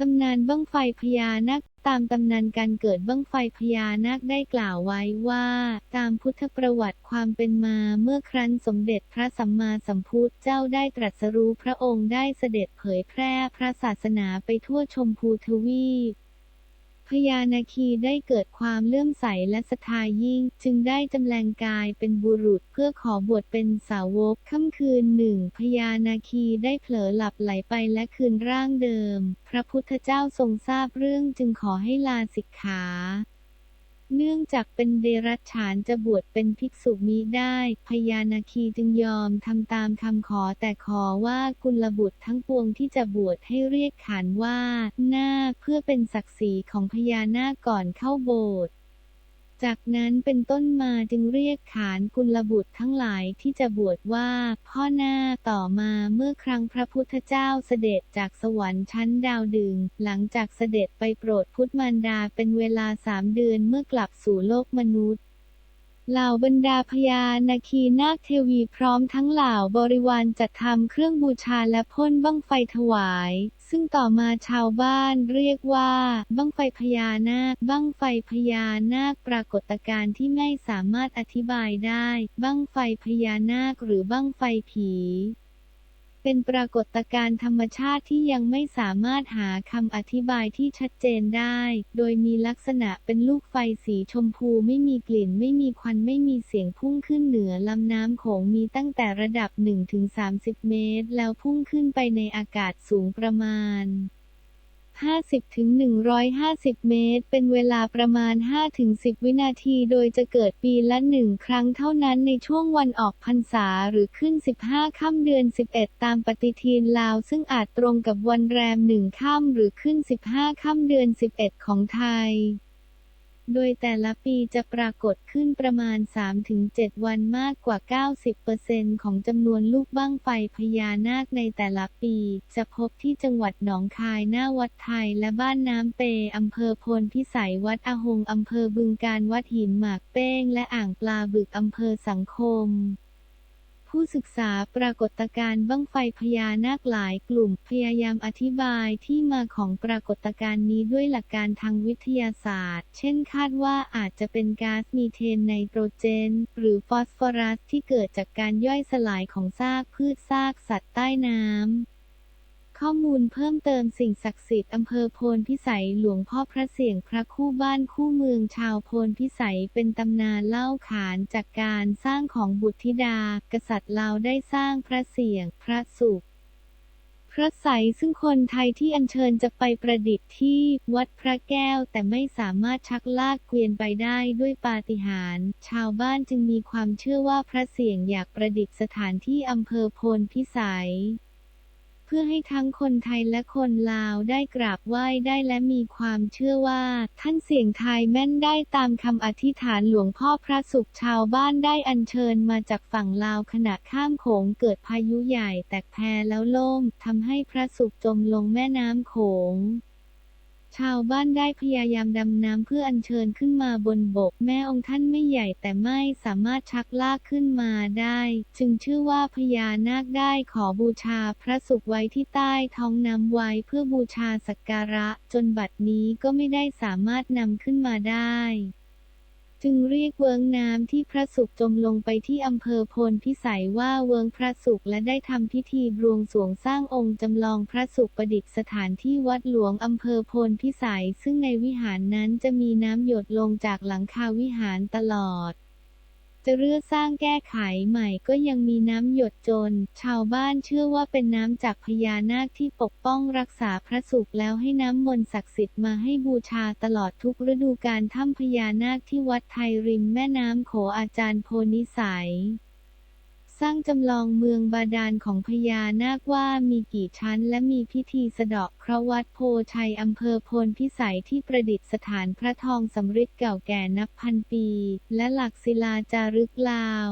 ตำนานบั้งไฟพญานาคตามตำนานการเกิดบั้งไฟพญานาคได้กล่าวไว้ว่า ตามพุทธประวัติความเป็นมาเมื่อครั้นสมเด็จพระสัมมาสัมพุทธเจ้าได้ตรัสรู้พระองค์ได้เสด็จเผยแพร่พระศาสนาไปทั่วชมพูทวีป พญานาคีได้เกิดความเลื่อมใสและศรัทธายิ่ง จึงได้จำแรงกายเป็นบุรุษเพื่อขอบวชเป็นสาวกค่ำคืนหนึ่งพญานาคีได้เผลอหลับไหลไปและคืนร่างเดิม พระพุทธเจ้าทรงทราบเรื่องจึงขอให้ลาสิกขา เนื่องจากเป็นเดรัจฉานจะบวชเป็นภิกษุมิได้ พญานาคีจึงยอมทำตามคำขอแต่ขอว่ากุลบุตรทั้งปวงที่จะบวชให้เรียกขานว่า นาคเพื่อเป็นศักดิ์ศรีของพญานาคก่อนเข้าโบสถ์ จากนั้นเป็นต้นมาจึงเรียกขานกุลบุตรทั้งหลายที่จะบวชว่า พ่อหน้าต่อมาเมื่อครั้งพระพุทธเจ้าเสด็จจากสวรรค์ชั้นดาวดึง หลังจากเสด็จไปโปรดพุทธมารดาเป็นเวลาสามเดือนเมื่อกลับสู่โลกมนุษย์ เหล่าบรรดาพญานาคีนาคเทวีพร้อมทั้งเหล่าบริวารจัดทำเครื่องบูชาและพ่นบั้งไฟถวาย ซึ่งต่อมาชาวบ้านเรียกว่าบั้งไฟพญานาคบั้งไฟพญานาคปรากฏการณ์ที่ไม่สามารถอธิบายได้ บั้งไฟพญานาคหรือบั้งไฟผี เป็นปรากฏการณ์ธรรมชาติที่ยังไม่สามารถหาคำอธิบายที่ชัดเจนได้ โดยมีลักษณะเป็นลูกไฟสีชมพูไม่มีกลิ่น ไม่มีควันไม่มีเสียงพุ่งขึ้นเหนือลำน้ำโขงมีตั้งแต่ระดับ 1-30 เมตร แล้วพุ่งขึ้นไปในอากาศสูงประมาณ 50-150 เมตร เป็นเวลาประมาณ 5-10 วินาที โดยจะเกิดปีละหนึ่งครั้งเท่านั้นในช่วงวันออกพรรษาหรือขึ้น 15 ค่ำเดือน 11 ตามปฏิทินลาว ซึ่งอาจตรงกับวันแรมหนึ่งค่ำหรือขึ้น 15 ค่ำเดือน 11 ของไทย โดยแต่ละปีจะปรากฏขึ้นประมาณ 3-7 วันมากกว่า 90%ของจำนวนลูกบั้งไฟพญานาคในแต่ละปี จะพบที่จังหวัดหนองคายหน้าวัดไทยและบ้านน้ำเปอำเภอพลพิสัยวัดอาหงอำเภอบึงการวัดหินหมากเป้ง และอ่างปลาบึกอำเภอสังคม ผู้ศึกษาปรากฏการณ์บั้งไฟพญานาคหลายกลุ่ม พยายามอธิบายที่มาของปรากฏการณ์นี้ด้วยหลักการทางวิทยาศาสตร์ เช่นคาดว่าอาจจะเป็นก๊าซมีเทนไนโตรเจน หรือฟอสฟอรัสที่เกิดจากการย่อยสลายของซากพืชซากสัตว์ใต้น้ำ ข้อมูลเพิ่มเติมสิ่งศักดิ์สิทธิ์อำเภอโพนพิสัยหลวงพ่อพระเสียงพระคู่บ้านคู่เมืองชาวโพนพิสัยเป็นตำนานเล่าขานจากการสร้างของบุตรธิดา กษัตริย์ลาวได้สร้างพระเสียง พระสุขพระใสซึ่งคนไทยที่อัญเชิญจะไปประดิษฐ์ที่วัดพระแก้วแต่ไม่สามารถชักลากเกวียนไปได้ด้วยปาฏิหาริย์ชาวบ้านจึงมีความเชื่อว่าพระเสียงอยากประดิษฐ์สถานที่อำเภอโพนพิสัย เพื่อให้ทั้งคนไทยและคนลาวได้กราบไหว้ได้และมีความเชื่อว่า ท่านเสียงไทยแม่นได้ตามคำอธิษฐานหลวงพ่อพระสุขชาวบ้านได้อัญเชิญมาจากฝั่งลาวขณะข้ามโขงเกิดพายุใหญ่แตกแพแล้วล่มทำให้พระสุขจมลงแม่น้ำโขง ชาวบ้านได้พยายามดำน้ำเพื่ออัญเชิญขึ้นมาบนบก แม่องค์ท่านไม่ใหญ่แต่ไม่สามารถชักลากขึ้นมาได้ จึงชื่อว่าพญานาคได้ขอบูชาพระสุขไว้ที่ใต้ท้องน้ำไว้เพื่อบูชาสักการะ จนบัดนี้ก็ไม่ได้สามารถนำขึ้นมาได้ จึงเรียกเวิงน้ำที่พระสุขจมลงไปที่อำเภอโพนพิสัยว่าเวิงพระสุขและได้ทำพิธีบวงสรวงสร้างองค์จำลองพระสุขประดิษฐานที่วัดหลวงอำเภอโพนพิสัย ซึ่งในวิหารนั้นจะมีน้ำหยดลงจากหลังคาวิหารตลอด จะเลือกสร้างแก้ไขใหม่ก็ยังมีน้ำหยดจน ชาวบ้านเชื่อว่าเป็นน้ำจากพญานาคที่ปกป้องรักษาพระสุขแล้วให้น้ำมนต์ศักดิ์สิทธิ์มาให้บูชาตลอดทุกฤดูกาลถ้ำพญานาคที่วัดไทยริมแม่น้ำโขอาจารย์โพนิสัย สร้างจำลองเมืองบาดาลของพญานาคว่ามีกี่ชั้น และมีพิธีสะเดาะเคราะห์วัดโพชัยอำเภอโพนพิสัยที่ประดิษฐานพระทองสำริดเก่าแก่นับพันปี และหลักศิลาจารึกลาว